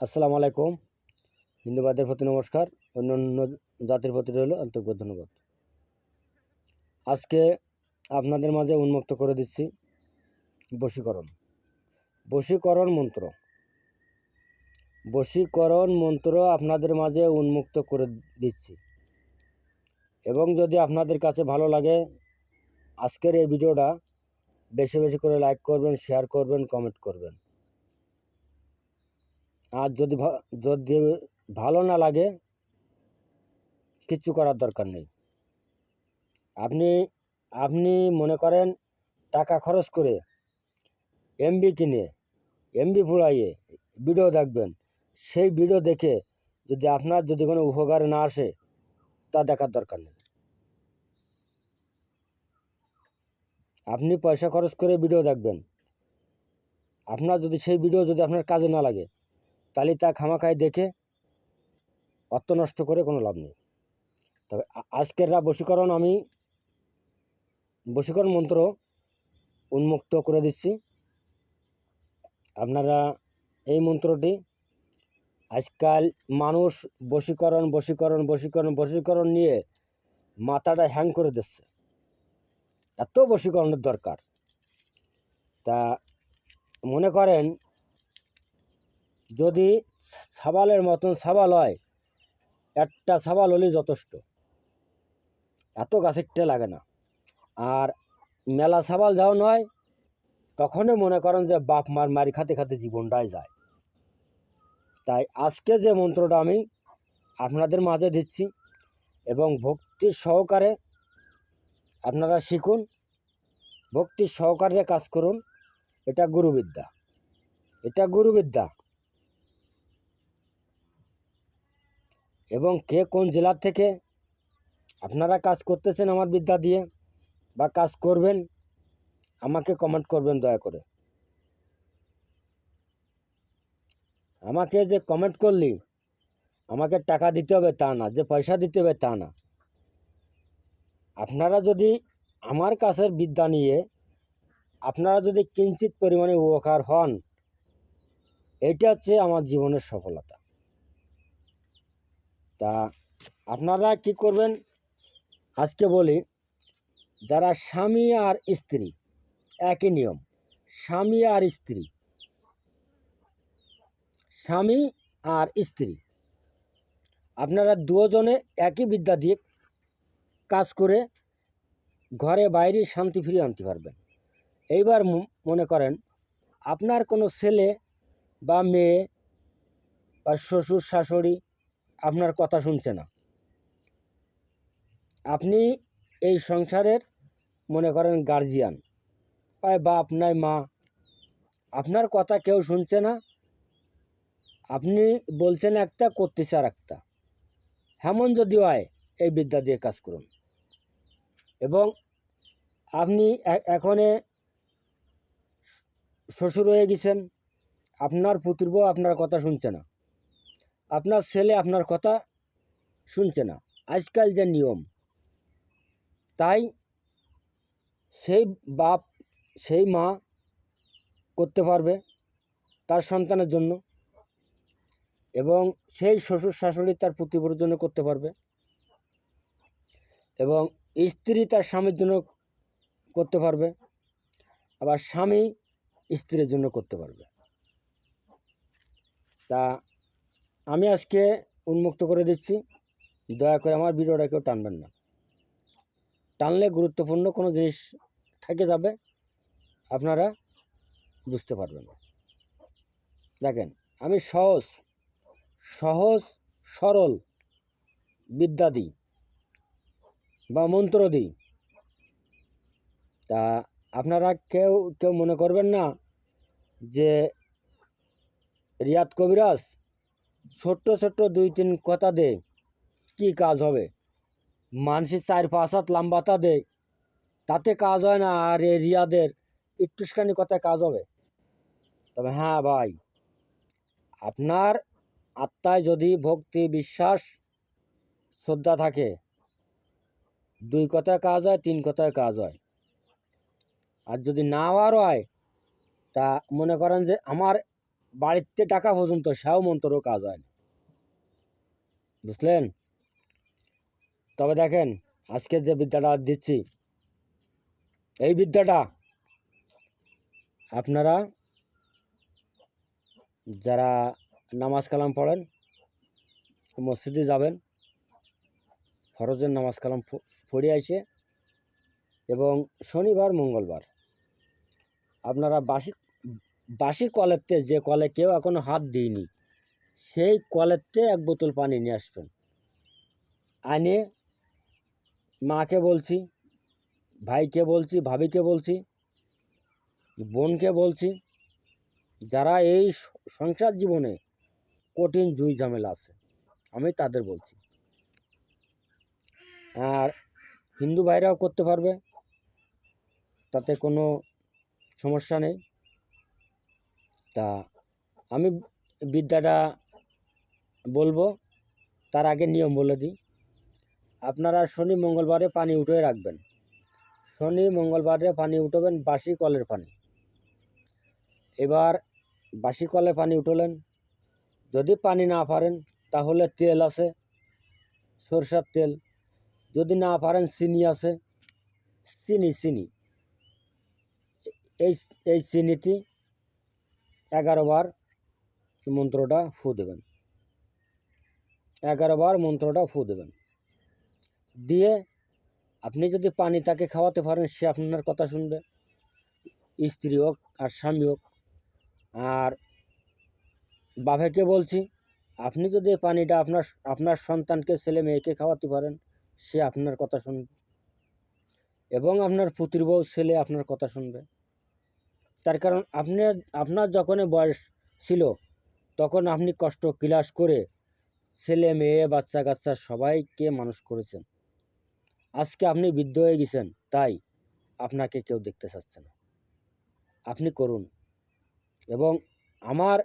আসসালামু আলাইকুম। হিন্দুবাদের প্রতি নমস্কার। অন্য অন্য জাতির প্রতি রইল আন্তরিক ধন্যবাদ। আজকে আপনাদের মাঝে উন্মুক্ত করে দিচ্ছি বশীকরণ। বশীকরণ মন্ত্র। বশীকরণ মন্ত্র আপনাদের মাঝে উন্মুক্ত করে দিচ্ছি। এবং যদি আপনাদের কাছে ভালো লাগে, আজকের এই ভিডিওটা বেশি বেশি করে লাইক করবেন, শেয়ার করবেন, কমেন্ট করবেন। আর যদি যদি ভালো না লাগে কিচ্ছু করার দরকার নেই। আপনি আপনি মনে করেন টাকা খরচ করে এমবি কিনে এমবি ফুরাইয়ে ভিডিও দেখবেন। সেই ভিডিও দেখে যদি আপনার যদি কোনো উপকারে না আসে, তা দেখার দরকার নেই। আপনি পয়সা খরচ করে ভিডিও দেখবেন। আপনার যদি সেই ভিডিও যদি আপনার কাজে না লাগে তাহলে তা খামাখায় দেখে অর্থ নষ্ট করে কোনো লাভ নেই। তবে আজকের বশীকরণ আমি বশীকরণ মন্ত্র উন্মুক্ত করে দিচ্ছি। আপনারা এই মন্ত্রটি আজকাল মানুষ বশীকরণ বশীকরণ বশীকরণ বশীকরণ নিয়ে মাথাটা হ্যাং করে দিচ্ছে। এত বশীকরণের দরকার। তা মনে করেন যদি সাবালের মতন সাবাল হয়, একটা সাবাল হলেই যথেষ্ট। এত গাছেরটা লাগে না। আর মেলা সাবাল যাও নয় তখনই মনে করেন যে বাপ মার মারি খাতে খাতে জীবনটাই যায়। তাই আজকে যে মন্ত্রটা আমি আপনাদের মাঝে দিচ্ছি এবং ভক্তির সহকারে আপনারা শিখুন ভক্তির সহকারে কাজ করুন, এটা গুরুবিদ্যা। এটা গুরুবিদ্যা। এবং কে কোন জেলার থেকে আপনারা কাজ করতেছেন আমার বিদ্যা দিয়ে বা কাজ করবেন, আমাকে কমেন্ট করবেন দয়া করে। আমাকে যে কমেন্ট করলি, আমাকে টাকা দিতে হবে তা না, যে পয়সা দিতে হবে তা না। আপনারা যদি আমার কাছের বিদ্যা নিয়ে আপনারা যদি কিঞ্চিত পরিমাণে উপকার হন এটা হচ্ছে আমার জীবনের সফলতা। তা আপনারা কি করবেন? আজকে বলি, যারা স্বামী আর স্ত্রী, একই নিয়ম। স্বামী আর স্ত্রী। স্বামী আর স্ত্রী। আপনারা দুজনে একই বিদ্যা দিয়ে কাজ করে ঘরে বাইরে শান্তি ফিরিয়ে আনতে পারবেন। এইবার মনে করেন, আপনার কোনো ছেলে বা মেয়ে বা শ্বশুর, শাশুড়ি আপনার কথা শুনছে না। আপনি এই সংসারের, মনে করেন গার্জিয়ান হয় বাপ নাই মা। আপনার কথা কেউ শুনছে না। আপনি বলছেন একটা, করতেছে আর একটা হেমন যদি হয়, এই বিদ্যা দিয়ে কাজ করুন। এবং আপনি এখনে শ্বশুর হয়ে গেছেন। আপনার পুত্রব আপনার কথা শুনছে না। আপনার ছেলে আপনার কথা শুনছে না। আজকাল যে নিয়ম, তাই সেই বাপ, সেই মা করতে পারবে তার সন্তানের জন্য এবং সেই শ্বশুর শাশুড়ি তার পুত্রবর জন্য করতে পারবে এবং স্ত্রী তার স্বামীর জন্য করতে পারবে, আবার স্বামী স্ত্রীর জন্য করতে পারবে। তা আমি আজকে উন্মুক্ত করে দিচ্ছি। দয়া করে আমার ভিডিওটা কেউ টানবেন না। টানলে গুরুত্বপূর্ণ কোনো জিনিস থেকে যাবে, আপনারা বুঝতে পারবেন দেখেন, আমি সহজ সহজ, সরল বিদ্যা দিই বা মন্ত্র দিই তা আপনারা কেউ কেউ মনে করবেন না যে রিয়াদ কবিরাজ ছোট্ট ছোট্ট দুই, তিন কথা দে, কি কাজ হবে? মানুষের চার, পাঁচ হাত লাম্বাতা দেয় তাতে কাজ হয় না, আর এই রিয়াদের একটুখানি কথায় কাজ হবে। তবে হ্যাঁ ভাই, আপনার আত্মায় যদি ভক্তি, বিশ্বাস, শ্রদ্ধা থাকে, দুই কথায় কাজ হয়, তিন কথায় কাজ হয়। আর যদি না হওয়ার হয়, তা মনে করেন যে আমার বাড়িতে টাকা পর্যন্ত সেও মন্ত্রও কাজ হয় না। বুঝলেন? তবে দেখেন, আজকে যে বিদ্যাটা দিচ্ছি, এই বিদ্যাটা আপনারা যারা নামাজ কালাম পড়েন, মসজিদে যাবেন, ফরজের নামাজ কালাম পড়ে আসে এবং শনিবার, মঙ্গলবার আপনারা বাসি বাসি কলেরতে যে কলে কেউ এখনও হাত দিইনি সেই কলেরতে এক বোতল পানি নিয়ে আসবেন। আনে মাকে বলছি, ভাইকে বলছি, ভাবিকে বলছি, বোনকে বলছি, যারা এই সংসার জীবনে কঠিন জুই ঝামেলা আছে, আমি তাদের বলছি। আর হিন্দু ভাইরাও করতে পারবে, তাতে কোনো সমস্যা নেই। তা আমি বিদ্যাটা বলব, তার আগে নিয়ম বলে দিই। আপনারা শনি মঙ্গলবারে পানি উঠে রাখবেন। শনি মঙ্গলবারে পানি উঠবেন বাসি কলের পানি। এবার বাসি কলে পানি উঠলেন। যদি পানি না পারেন, তাহলে তেল আছে, সরষার তেল। যদি না পারেন, চিনি আছে। চিনি চিনি। এই এই চিনিটি এগারো বার মন্ত্রটা ফু দেবেন। এগারো বার মন্ত্রটা ফু দেবেন। দিয়ে আপনি যদি পানি তাকে খাওয়াতে পারেন, সে আপনার কথা শুনবে। স্ত্রী হোক আর স্বামী হোক। আর বাবাকে বলছি, আপনি যদি এই পানিটা আপনার আপনার সন্তানকে, ছেলে মেয়েকে খাওয়াতে পারেন, সে আপনার কথা শুনবে। এবং আপনার পুত্র বউ, ছেলে আপনার কথা শুনবে। তার কারণ আপনি, আপনার যখন বয়স ছিল, তখন আপনি কষ্ট, ক্লাস করে ছেলে, মেয়ে, বাচ্চা কাচ্চা সবাইকে মানুষ করেছেন। আজকে আপনি বৃদ্ধ হয়ে গেছেন, তাই আপনাকে কেউ দেখতে চাচ্ছে না। আপনি করুন। এবং আমার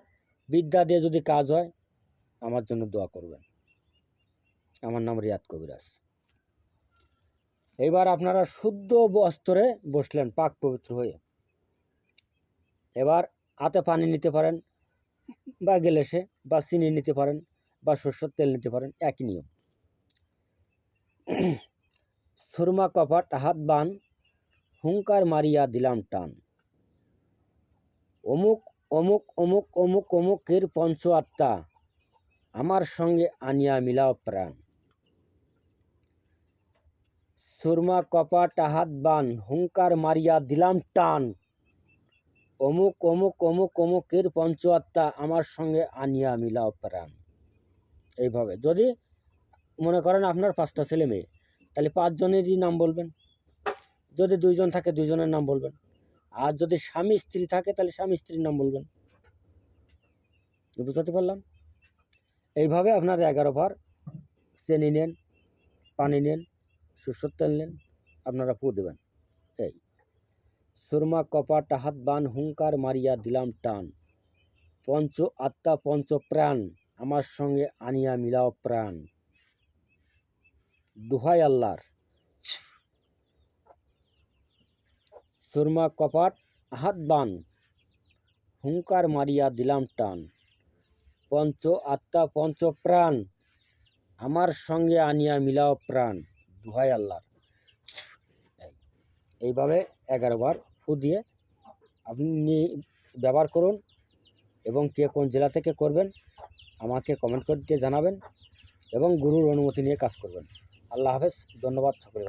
বিদ্যা দিয়ে যদি কাজ হয়, আমার জন্য দোয়া করবেন। আমার নাম রিয়াদ কবিরাজ। এবার আপনারা শুদ্ধ বস্ত্রে বসলেন, পাক পবিত্র হয়ে। এবার হাতে পানি নিতে পারেন, বা গেলেসে, বা চিনি নিতে পারেন। বা সর্ষের তেল নিতে পারেন, একই নিয়ম। সুরমা কপাট হাত বান, হুঙ্কার মারিয়া দিলাম টান। অমুক অমুক অমুক অমুক অমুকের পঞ্চ আত্মা, আমার সঙ্গে আনিয়া মিলাও প্রাণ। সুরমা কপাট হাত বান, হুঙ্কার মারিয়া দিলাম টান। অমুক অমুক অমুক অমুকের পঞ্চ আত্মা, আমার সঙ্গে আনিয়া মিলাও প্রাণ। এইভাবে। যদি মনে করেন আপনার পাঁচটা ছেলে মেয়ে, তাহলে পাঁচজনেরই নাম বলবেন। যদি দুইজন থাকে, দুইজনের নাম বলবেন। আর যদি স্বামী স্ত্রী থাকে, তাহলে স্বামী স্ত্রীর নাম বলবেন। বুঝতে পারলাম? এইভাবে আপনার এগারো ভার চিনি নেন, পানি নেন, সরষের তেল নেন, আপনারা পু দেবেন। এই। সুরমা, কপাট, হাত, বান, হুঙ্কার মারিয়া, দিলাম টান। পঞ্চ আত্মা, পঞ্চ প্রাণ। আমার সঙ্গে আনিয়া মিলাও প্রাণ। দুহাই আল্লাহর। সুরমা কপাট হাত বান। হুঙ্কার মারিয়া দিলাম টান। পঞ্চ আত্মা, পঞ্চ প্রাণ। আমার সঙ্গে আনিয়া মিলাও প্রাণ। দুহাই আল্লাহর। এইভাবে এগারো বার ফু দিয়ে আপনি ব্যবহার করুন এবং কে কোন জেলা থেকে করবেন আমাকে কমেন্ট করে জানাবেন এবং গুরুর অনুমতি নিয়ে কাজ করবেন। আল্লাহ হাফেজ ধন্যবাদ সকলে